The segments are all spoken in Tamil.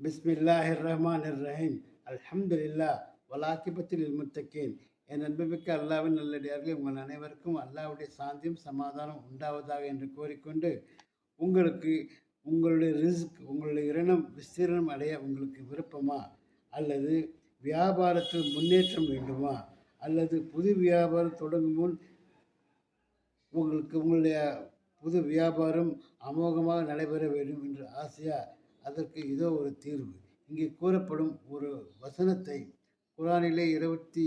பிஸ்மில்லாஹிர் ரஹ்மான் ரஹீம் அல்ஹம்துல்லா வலாக்கிபத்தில் முத்தக்கேன் என் அன்புமிக்க அல்லாவின் நல்லடியார்களே உங்கள் அனைவருக்கும் அல்லாவுடைய சாந்தியும் சமாதானம் உண்டாவதாக என்று கூறிக்கொண்டு உங்களுக்கு உங்களுடைய ரிஸ்க் உங்களுடைய இரணம் விஸ்தீரணம் அடைய உங்களுக்கு விருப்பமா? அல்லது வியாபாரத்தில் முன்னேற்றம் வேண்டுமா? அல்லது புது வியாபாரம் தொடங்கும் முன் உங்களுக்கு உங்களுடைய புது வியாபாரம் அமோகமாக நடைபெற வேண்டும் என்று ஆசையாக அதற்கு இதோ ஒரு தீர்வு. இங்கே கூறப்படும் ஒரு வசனத்தை குரானிலே இருபத்தி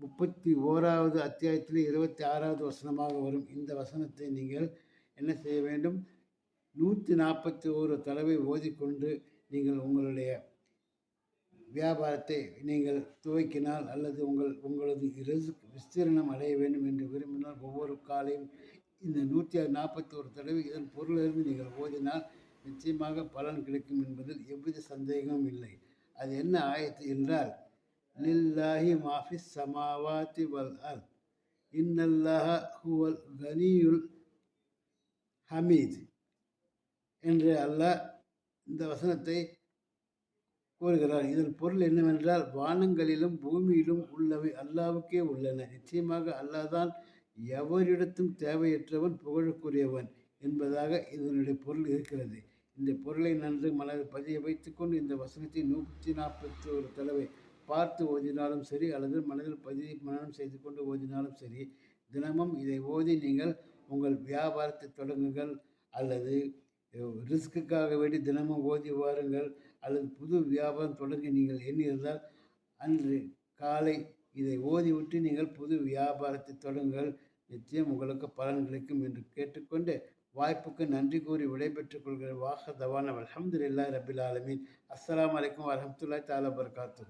முப்பத்தி ஓராவது அத்தியாயத்திலே இருபத்தி ஆறாவது வசனமாக வரும். இந்த வசனத்தை நீங்கள் என்ன செய்ய வேண்டும்? நூற்றி நாற்பத்தி ஓரு தடவை ஓதிக்கொண்டு நீங்கள் உங்களுடைய வியாபாரத்தை நீங்கள் துவக்கினால் அல்லது உங்கள் உங்களது ரிஸ்க் விஸ்தீரணம் அடைய வேண்டும் என்று விரும்பினால் ஒவ்வொரு காலையும் இந்த நூற்றி நாற்பத்தி ஒரு தடவை இதன் பொருளிலிருந்து நீங்கள் ஓதினால் நிச்சயமாக பலன் கிடைக்கும் என்பதில் எவ்வித சந்தேகமும் இல்லை. அது என்ன ஆயத்து என்றால் லில்லாஹி மாஃபிஸ் சமாவாத்தி வல் அல் இன்னல்லாஹ ஹுவல் கனியுல் ஹமீத். என்று அல்லாஹ் இந்த வசனத்தை கூறுகிறார். இதன் பொருள் என்னவென்றால் வானங்களிலும் பூமியிலும் உள்ளவை அல்லாவுக்கே உள்ளன. நிச்சயமாக அல்லாஹ் எவரிடத்தும் தேவையற்றவன் புகழக்கூடியவன் என்பதாக இதனுடைய பொருள் இருக்கிறது. இந்த பொருளை நன்று மனதில் பதிய வைத்துக்கொண்டு இந்த வசனத்தை நூற்றி நாற்பத்தி ஒரு தடவை பார்த்து ஓதினாலும் சரி அல்லது மனதில் பதிவு மனனம் செய்து கொண்டு ஓதினாலும் சரி தினமும் இதை ஓதி நீங்கள் உங்கள் வியாபாரத்தை தொடங்குங்கள் அல்லது ரிஸ்க்குக்காக வேண்டி தினமும் ஓதி வாருங்கள் அல்லது புது வியாபாரம் தொடங்கி நீங்கள் எண்ணியிருந்தால் அன்று காலை இதை ஓதிவிட்டு நீங்கள் புது வியாபாரத்தை தொடங்குங்கள். நிச்சயம் உங்களுக்கு பலன் கிடைக்கும் என்று கேட்டுக்கொண்டு வாய்ப்புக்கு நன்றி கூறி விடைபெற்றுக் கொள்கிற வாக தவான் அலமதுல்லா ரபில் ஆலமீன். அஸ்லாம் வலைக்கம் வரமத்துல்லா தாலா பர்காத்து